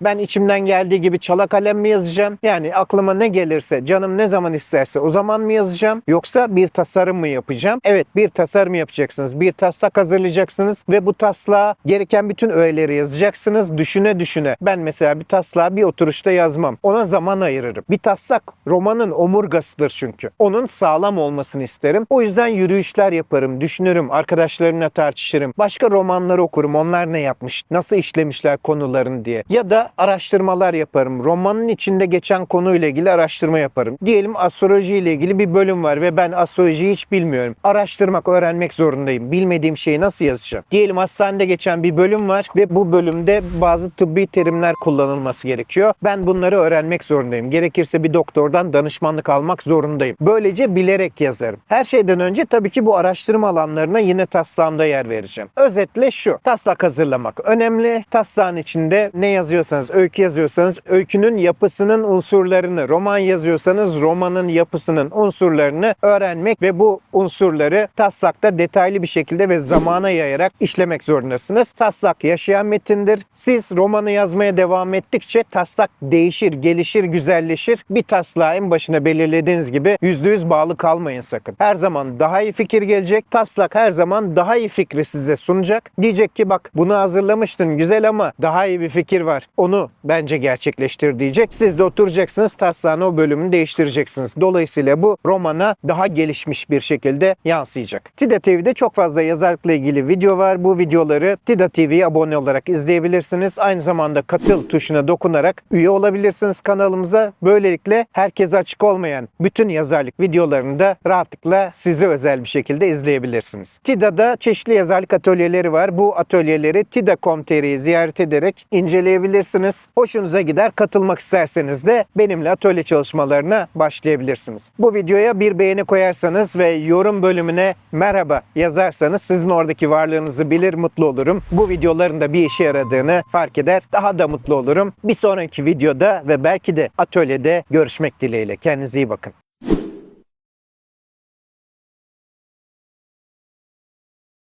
Ben içimden geldiği gibi çala kalem mi yazacağım? Yani aklıma ne gelirse, canım ne zaman isterse o zaman mı yazacağım? Yoksa bir tasarım mı yapacağım? Evet bir tasarım yapacaksınız. Bir taslak hazırlayacaksınız ve bu taslağa gereken bütün öğeleri yazacaksınız. Düşüne düşüne. Ben mesela bir taslağı bir oturuşta yazmam. Ona zaman ayırırım. Bir taslak romanın omurgasıdır çünkü. Onun sağlam olmasını isterim. O yüzden yürüyüşler yaparım, düşünürüm, arkadaşlarımla tartışırım. Başka romanlar okurum. Onlar ne yapmış, nasıl işlemişler konularını diye. Ya da araştırmalar yaparım. Romanın içinde geçen konuyla ilgili araştırma yaparım. Diyelim astroloji ile ilgili bir bölüm var ve ben astrolojiyi hiç bilmiyorum. Araştırmak, öğrenmek zorundayım. Bilmediğim şeyi nasıl yazacağım? Diyelim hastanede geçen bir bölüm var ve bu bölümde bazı tıbbi terimler kullanılması gerekiyor. Ben bunları öğrenmek zorundayım. Gerekirse bir doktordan danışmanlık almak zorundayım. Böylece bilerek yazarım. Her şeyden önce tabii ki bu araştırma alanlarına yine taslağımda yer vereceğim. Özetle şu. Taslak hazırlamak önemli. Taslağın içinde ne yazıyorsanız, öykü yazıyorsanız öykünün yapısının unsurlarını, roman yazıyorsanız romanın yapısının unsurlarını öğrenmek ve bu unsurları taslakta detaylı bir şekilde ve zamana yayarak işlemek zorundasınız. Taslak yaşayan metindir. Siz romanı yazmaya devam ettikçe taslak değişir, gelişir, güzelleşir. Bir taslağı başına belirlediğiniz gibi %100 bağlı kalmayın sakın. Her zaman daha iyi fikir gelecek. Taslak her zaman daha iyi fikri size sunacak. Diyecek ki bak bunu hazırlamıştın güzel ama daha iyi bir fikir var. Onu bence gerçekleştir diyecek. Siz de oturacaksınız taslağın o bölümünü değiştireceksiniz. Dolayısıyla bu romana daha gelişmiş bir şekilde yansıyacak. Tida TV'de çok fazla yazarlıkla ilgili video var. Bu videoları Tida TV'ye abone olarak izleyebilirsiniz. Aynı zamanda katıl tuşuna dokunarak üye olabilirsiniz kanalımıza. Böylelikle herkese açık olmayan bütün yazarlık videolarını da rahatlıkla size özel bir şekilde izleyebilirsiniz. TİDA'da çeşitli yazarlık atölyeleri var. Bu atölyeleri tida.com.tr'yi ziyaret ederek inceleyebilirsiniz. Hoşunuza gider katılmak isterseniz de benimle atölye çalışmalarına başlayabilirsiniz. Bu videoya bir beğeni koyarsanız ve yorum bölümüne merhaba yazarsanız sizin oradaki varlığınızı bilir mutlu olurum. Bu videoların da bir işe yaradığını fark eder. Daha da mutlu olurum. Bir sonraki videoda ve belki de atölyede görüşmek dileğiyle. Kendinize iyi bakın.